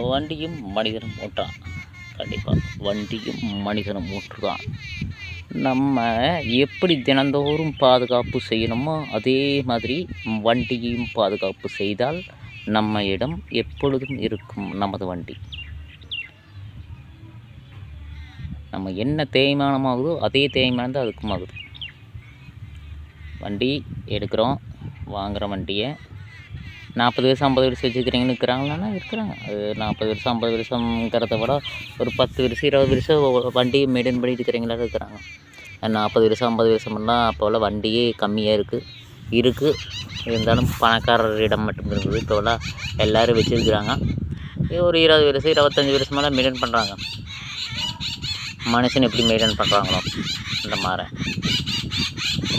வண்டியும் மனிதனும் ஓட்டுறான். கண்டிப்பாக வண்டியும் மனிதனும் ஓட்டுறான். நம்ம எப்படி தினந்தோறும் பாதுகாப்பு செய்யணுமோ அதே மாதிரி வண்டியையும் பாதுகாப்பு செய்தால் நம்ம இடம் எப்பொழுதும் இருக்கும் நமது வண்டி. நம்ம என்ன தேய்மானமாகுதோ அதே தேய்மானம் தான் அதுக்கும் ஆகுது. வண்டி எடுக்கிறோம் வாங்குகிற வண்டியை நாற்பது வருஷம் ஐம்பது வருஷம் வச்சுக்கிறீங்கன்னு இருக்கிறாங்களான்னா இருக்கிறாங்க. அது நாற்பது வருஷம் ஐம்பது வருஷங்கிறத விட ஒரு பத்து வருஷம் இருபது வருஷம் வண்டி மெயின்டைன் பண்ணிட்டு இருக்கிறீங்களா இருக்கிறாங்க. நாற்பது வருஷம் ஐம்பது வருஷமெல்லாம் அப்போல்லாம் வண்டியே கம்மியாக இருக்குது இருக்குது இருந்தாலும் பணக்காரரிடம் மட்டும் இருந்தது இப்போல்லாம் எல்லோரும் வச்சுருக்குறாங்க. ஒரு இருபது வருஷம் இருபத்தஞ்சி வருஷமெல்லாம் மெயின்டைன் பண்ணுறாங்க மனுஷன் எப்படி மெயின்டைன் பண்ணுறாங்களோ இந்த மாதிரி.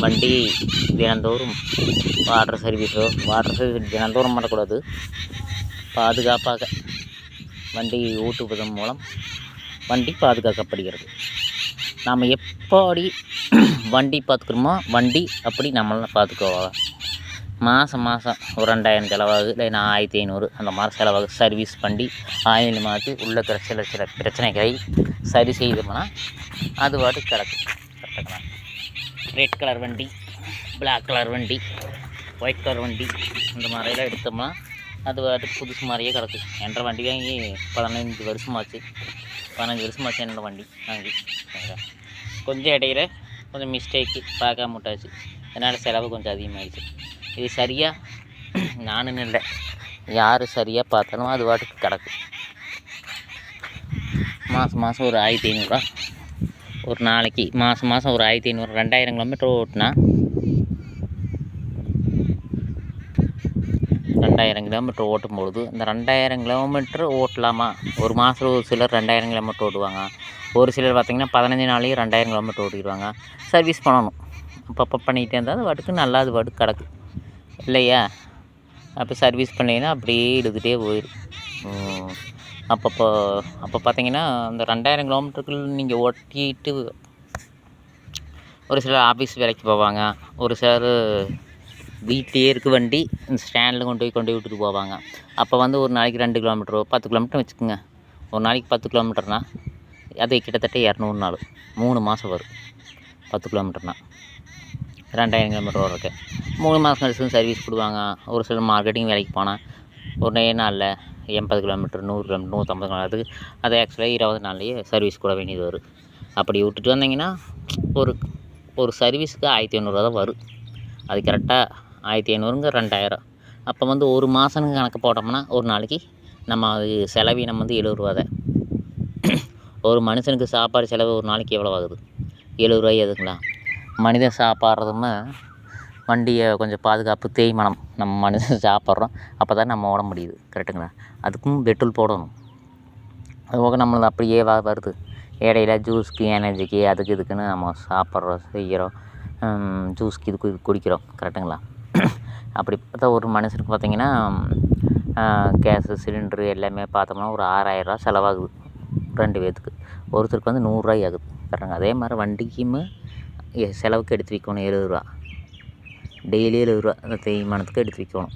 வண்டி தினந்தோறும் வாட்டர் சர்வீஸோ வாட்டர் சர்வீஸ் தினந்தோறும் பண்ணக்கூடாது. பாதுகாப்பாக வண்டி ஓட்டுவதன் மூலம் வண்டி பாதுகாக்கப்படுகிறது. நாம் எப்படி வண்டி பார்த்துக்கிறோமோ வண்டி அப்படி நம்மளை பார்த்துக்குவாங்க மாதம் மாதம் ஒரு ரெண்டாயிரம் செலவாகுது இல்லைன்னா ஆயிரத்தி ஐநூறு அந்த மாதிரி செலவாகுது. சர்வீஸ் பண்ணி ஆயில் மாற்றி உள்ள இருக்கிற சில சில பிரச்சனைகளை சரி செய்தோம்னா அது பாட்டு கிடக்கும். ரெட் கலர் வண்டி பிளாக் கலர் வண்டி ஒயிட் கலர் வண்டி இந்த மாதிரிலாம் எடுத்தோம்னா அது வாட்டுக்கு புதுசு மாதிரியே கிடக்கு. என்ற வண்டி வாங்கி பதினஞ்சு வருஷமாச்சு. பதினஞ்சு வருஷமாச்சு என்னோடய வண்டி. வாங்கி கொஞ்சம் இடையில கொஞ்சம் மிஸ்டேக்கு பார்க்காம விட்டாச்சு. அதனால் செலவு கொஞ்சம் அதிகமாகிடுச்சு இது சரியாக நானுன்னு இல்லை. யார் சரியாக பார்த்தாலும் அது வாட்டுக்கு கிடக்கு. மாதம் மாதம் ஒரு ஆயிரத்தி ஐநூறுரூவா ஒரு நாளைக்கு மாதம் மாதம் ஒரு ஆயிரத்தி ஐநூறு ரெண்டாயிரம் கிலோமீட்டர் ஓட்டினா ரெண்டாயிரம் கிலோமீட்டர் ஓட்டும் பொழுது இந்த ரெண்டாயிரம் கிலோமீட்டர் ஓட்டலாமா? ஒரு மாதம் ஒரு சிலர் ரெண்டாயிரம் கிலோமீட்டர் ஓட்டுவாங்க. ஒரு சிலர் பார்த்திங்கன்னா பதினஞ்சு நாளையும் ரெண்டாயிரம் கிலோமீட்டர் ஓட்டிடுவாங்க. சர்வீஸ் பண்ணணும். அப்பப்போ பண்ணிகிட்டே இருந்தால் அது வடுக்கு நல்லா அது வடுக்கு கிடக்கு. இல்லையா? அப்போ சர்வீஸ் பண்ணிங்கன்னா அப்படியே இழுத்துகிட்டே போயிடும் அப்பப்போ அப்போ பார்த்தீங்கன்னா அந்த ரெண்டாயிரம் கிலோமீட்டருக்குள் நீங்கள் ஓட்டிட்டு ஒரு சிலர் ஆஃபீஸ் வேலைக்கு போவாங்க. ஒரு சிலர் வீட்லேயே இருக்க வண்டி இந்த ஸ்டாண்டில் கொண்டு போய் கொண்டு போய் விட்டுட்டு போவாங்க. அப்போ வந்து ஒரு நாளைக்கு ரெண்டு கிலோமீட்டரோ பத்து கிலோமீட்டர் வச்சுக்கோங்க. ஒரு நாளைக்கு பத்து கிலோமீட்டர்னா அது கிட்டத்தட்ட இரநூறு நாள். மூணு மாதம் வரும். பத்து கிலோமீட்டர்னா ரெண்டாயிரம் கிலோமீட்டர் வரைக்கும் மூணு மாதம் கழிச்சு சர்வீஸ் கொடுவாங்க ஒரு சில மார்க்கெட்டிங் வேலைக்கு போனால் ஒரே நாளில் எண்பது கிலோமீட்டர் நூறு கிலோமீட்டர் நூற்றம்பது கிலோமீட்டர் அது ஆக்சுவலாக இருபது நாள்லேயே சர்வீஸ் கூட வேண்டியது வரும். அப்படி விட்டுட்டு வந்தீங்கன்னா ஒரு ஒரு சர்வீஸுக்கு ஆயிரத்தி ஐநூறுரூவா தான் வரும். அது கரெக்டாக ஆயிரத்தி ஐநூறுங்க ரெண்டாயிரம். அப்போ வந்து ஒரு மாதம்னு கணக்கு போட்டோம்னா ஒரு நாளைக்கு நம்ம அது செலவீனம் வந்து எழுபது ரூபா தான். ஒரு மனுஷனுக்கு சாப்பாடு செலவு ஒரு நாளைக்கு எவ்வளோ ஆகுது? எழுபது ரூபாய் எதுங்களா மனிதன் சாப்பாடுறதுமே வண்டியை கொஞ்சம் பாதுகாப்பு தேய்மானம் நம்ம மனுஷன் சாப்பிட்றோம். அப்போ தான் நம்ம ஓட முடியுது. கரெக்டுங்களா அதுக்கும் பெட்ரோல் போடணும். அது போக நம்மளது அப்படியே வ வருது. இடையில ஜூஸ்க்கு எனர்ஜிக்கு அதுக்கு இதுக்குன்னு நம்ம சாப்பிட்றோம் செய்கிறோம். ஜூஸ்க்கு இதுக்கு இது குடிக்கிறோம். கரெக்டுங்களா அப்படி பார்த்தா ஒரு மனுஷனுக்கு பார்த்திங்கன்னா கேஸு சிலிண்ட்ரு எல்லாமே பார்த்தோம்னா ஒரு ஆறாயிரரூவா செலவாகுது. ரெண்டு பேர்த்துக்கு ஒருத்தருக்கு வந்து நூறுரூவாய் ஆகுது. கரெக்டுங்க அதே மாதிரி வண்டிக்குமே எ- செலவுக்கு எடுத்து வைக்கணும் எழுபது ரூபா. டெய்லி எழுபது ரூபா அந்த தேய்மானத்துக்கு எடுத்து வைக்கணும்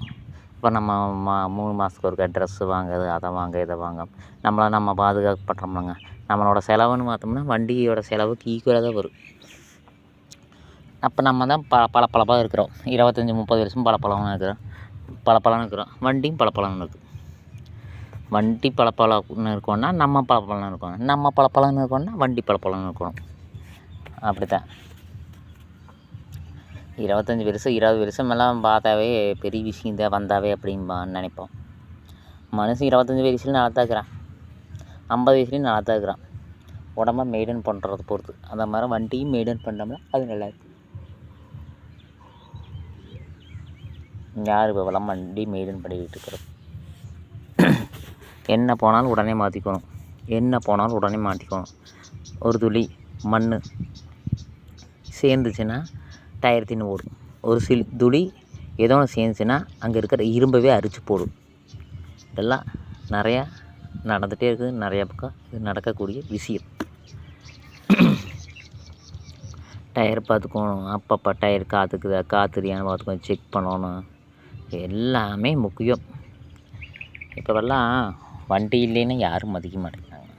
இப்போ நம்ம மா மூணு மாதத்துக்கு ஒருக்கா ட்ரெஸ்ஸு வாங்குறது அதை வாங்க இதை வாங்க நம்மளை நம்ம பாதுகாப்பு பண்ணுறோம்லங்க நம்மளோட செலவுன்னு பார்த்தோம்னா வண்டியோட செலவுக்கு ஈக்குவலாக தான் வரும் அப்போ நம்ம தான் ப பளபளப்பாக இருக்கிறோம் இருபத்தஞ்சி முப்பது வருஷம் பளபளன்னு இருக்கிறோம் பளபளன்னு இருக்கிறோம் வண்டியும் பளபளன்னு இருக்குது வண்டி பளபளன்னு இருக்கோன்னா நம்ம பளபளன்னு இருக்கணும் நம்ம பளபளன்னு இருக்கோன்னா வண்டி பளபளன்னு இருக்கணும் அப்படி தான் இருபத்தஞ்சி வருஷம் இருபது வருஷம் எல்லாம் பார்த்தாவே பெரிய விஷயம் தான் வந்தாவே அப்படின்பா நினைப்போம். மனுஷன் இருபத்தஞ்சி வயசுலையும் நல்லா இருக்கிறான். ஐம்பது வயசுலேயும் நல்லா இருக்கிறான். உடம்ப மெயின்டைன் பண்ணுறத பொறுத்து. அந்த மாதிரி வண்டியும் மெயின்டைன் பண்ணோம்னா அது நல்லா இருக்கும் யார் இப்போ வளம் வண்டி மெயின்டைன் பண்ணிக்கிட்டு இருக்கிறது? என்ன போனாலும் உடனே மாற்றிக்கணும் என்ன போனாலும் உடனே மாற்றிக்கணும் ஒரு துளி மண் சேர்ந்துச்சுன்னா டயர் தின்னு ஓடும் ஒரு சில துளி ஏதோ ஒன்று சேர்ந்துச்சுன்னா அங்கே இருக்கிற இரும்பவே அரிச்சு போடும். இதெல்லாம் நிறையா நடந்துகிட்டே இருக்குது. நிறையா பக்கம் இது நடக்கக்கூடிய விஷயம். டயர் பார்த்துக்கணும். அப்பப்போ டயர் காற்றுக்குதா காற்றுறியான்னு பார்த்துக்கணும் செக் பண்ணணும். எல்லாமே முக்கியம். இப்போவெல்லாம் வண்டி இல்லைன்னா யாரும் மதிக்க மாட்டேங்கிறாங்க.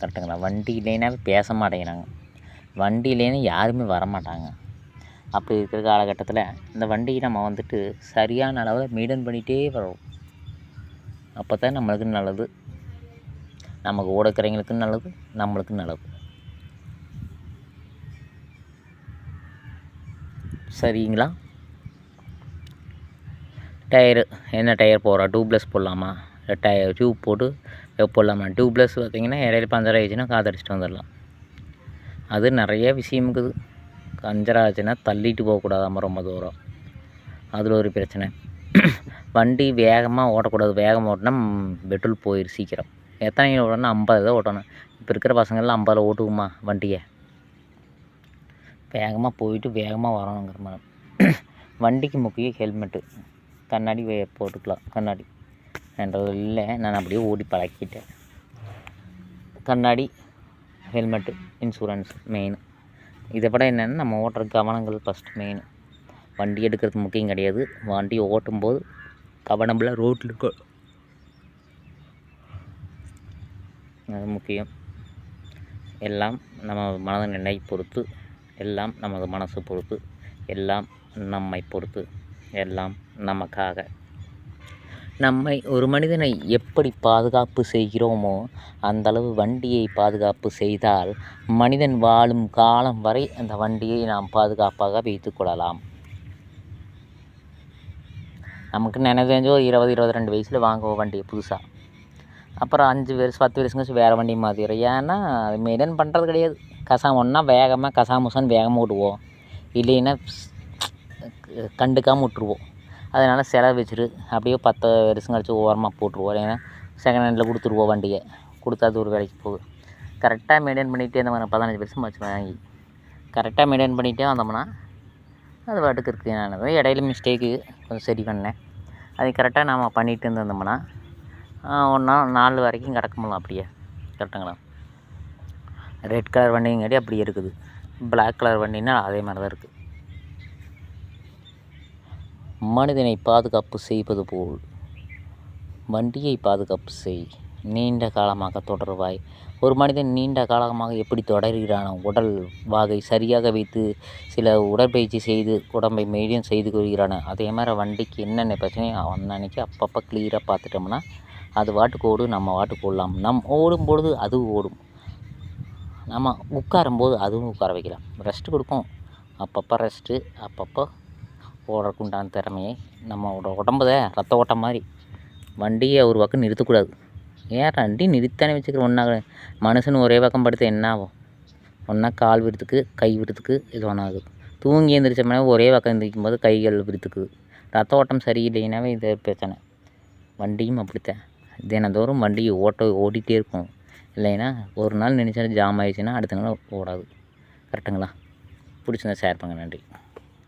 கரெக்டுங்களா? வண்டி இல்லைன்னா பேச மாட்டேங்கிறாங்க. வண்டி இல்லைன்னா யாருமே வர மாட்டாங்க அப்படி இருக்கிற காலகட்டத்தில் இந்த வண்டியை நம்ம வந்துட்டு சரியான அளவில் மெயின்டைன் பண்ணிகிட்டே வரோம் அப்போ தான் நம்மளுக்கு நல்லது. நமக்கு ஓடக்கிறவங்களுக்கும் நல்லது நம்மளுக்கும் நல்லது. சரிங்களா? டயரு என்ன டயர் போடுறோம் டியூப்லெஸ் போடலாமா? இல்லை டயர் டியூப் போட்டு போடலாமா? டியூப்லெஸ் பார்த்திங்கன்னா இடையில பஞ்சர் ஆகிடுச்சுன்னா காதடிச்சிட்டு வந்துடலாம். அது நிறைய விஷயம் இருக்குது. பஞ்சர் ஆச்சுன்னா தள்ளிட்டு போகக்கூடாதாம ரொம்ப தூரம். அதில் ஒரு பிரச்சனை. வண்டி வேகமாக ஓட்டக்கூடாது வேகமாக ஓட்டினா பெட்ரோல் போயிடும் சீக்கிரம். எத்தனை கிலோ ஓட்டணும் ஐம்பது தான் ஓட்டணும். இப்போ இருக்கிற பசங்கள்லாம் ஐம்பதில் ஓட்டுக்குமா வண்டியை? வேகமாக போயிட்டு வேகமாக வரணுங்கிற மாதிரி. வண்டிக்கு முக்கியம் ஹெல்மெட்டு. கண்ணாடி வே போட்டுக்கலாம். கண்ணாடி. என்றது இல்லை. நான் அப்படியே ஓடி பழக்கிட்டேன். கண்ணாடி ஹெல்மெட்டு இன்சூரன்ஸ் மெயின் இதை விட என்னென்னா நம்ம ஓட்டுற கவனங்கள் ஃபஸ்ட்டு மெயின் வண்டி எடுக்கிறது முக்கியம் கிடையாது. வண்டி ஓட்டும்போது கவனம்லாம் ரோட்டில் இருக்கும் அது முக்கியம். எல்லாம் நம்ம மனநிலை பொறுத்து எல்லாம் நமது மனசு பொறுத்து எல்லாம் நம்மை பொறுத்து எல்லாம் நமக்காக. நம்மை ஒரு மனிதனை எப்படி பாதுகாப்பு செய்கிறோமோ அந்த அளவு வண்டியை பாதுகாப்பு செய்தால் மனிதன் வாழும் காலம் வரை அந்த வண்டியை நாம் பாதுகாப்பாக வைத்துக்கொள்ளலாம் நமக்கு நினைஞ்சோ இருபது இருபது ரெண்டு வயசில் வாங்குவோம் வண்டியை புதுசாக அப்புறம் அஞ்சு வருஷம் பத்து வருஷம் கழிச்சு வேறு வண்டி மாற்றிடுறோம் ஏன்னா அது மெயின்டைன் பண்ணுறது கிடையாது. கசாம் ஒன்றா வேகமாக கசாமுசான்னு வேகமாக விடுவோம் இல்லைன்னா கண்டுக்காமல் விட்ருவோம் அதனால் செலவு வச்சுரு. அப்படியே பத்து வருஷம் கழிச்சு ஓரமாக போட்டுருவோம். ஏன்னா செகண்ட் ஹேண்டில் கொடுத்துருவோம் வண்டியை. கொடுத்தா அது ஒரு வேலைக்கு போகுது. கரெக்டாக மெயின்டைன் பண்ணிகிட்டே இருந்தோம்னா பதினஞ்சு வருஷம் வச்சு வாங்கி. கரெக்டாக மெயின்டைன் பண்ணிகிட்டே வந்தோம்னா அது பாட்டுக்கு இருக்குது நான் இடையில மிஸ்டேக்கு கொஞ்சம் சரி பண்ணேன். அது கரெக்டாக நாம் பண்ணிகிட்டு இருந்தோம்னா ஒன்றா நாலு வரைக்கும் கிடக்க அப்படியே. கரெக்டுங்களா ரெட் கலர் வண்டிங்காட்டி அப்படியே இருக்குது. பிளாக் கலர் வண்டின்னா அதே மாதிரி தான் இருக்குது மனிதனை பாதுகாப்பு செய்வது போல். வண்டியை பாதுகாப்பு செய். நீண்ட காலமாக தொடர்வாய். ஒரு மனிதன் நீண்ட காலமாக எப்படி தொடர்கிறானோ உடல் வாகை சரியாக வைத்து சில உடற்பயிற்சி செய்து உடம்பை மெயின்டைன் செய்து கொள்கிறானோ அதே மாதிரி வண்டிக்கு என்னென்ன பிரச்சனையோ அவன் அன்னைக்கு அப்பப்போ கிளியராக பார்த்துட்டோம்னா அது வாட்டுக்கு ஓடும் நம்ம வாட்டுக்கு ஓடலாம். நம் ஓடும் பொழுது அது ஓடும். நம்ம உட்காரும்போது அதுவும் உட்கார வைக்கலாம். ரெஸ்ட்டு கொடுப்போம். அப்பப்போ ரெஸ்ட்டு அப்பப்போ ஓடுறதுக்கு உண்டான திறமையை நம்மளோட உடம்பு தான் ரத்த ஓட்டம் மாதிரி வண்டியை ஒரு பக்கம் நிறுத்தக்கூடாது. ஏன் வண்டி நிறுத்தானே வச்சுக்கிற ஒன்றா மனுஷன் ஒரே பக்கம் படுத்த என்ன ஆகும்? ஒன்றா கால் விருத்துக்கு கை விருத்துக்கு இது ஒன்றாகுது தூங்கி எழுந்திரிச்சோம்னா ஒரே பக்கம் எந்திரிக்கும் போது கைகள் விருத்துக்குது. ரத்த ஓட்டம் சரியில்லைனாவே இது பிரச்சனை. வண்டியும் அப்படித்தான். தினந்தோறும் வண்டியை ஓட்ட ஓடிட்டே இருக்கும். இல்லைன்னா ஒரு நாள் நினச்சா ஜாம் ஆயிடுச்சுன்னா அடுத்த நாள் ஓடாது. கரெக்டுங்களா? பிடிச்சிருந்தா ஷேர் பண்ணுங்கள் நன்றி.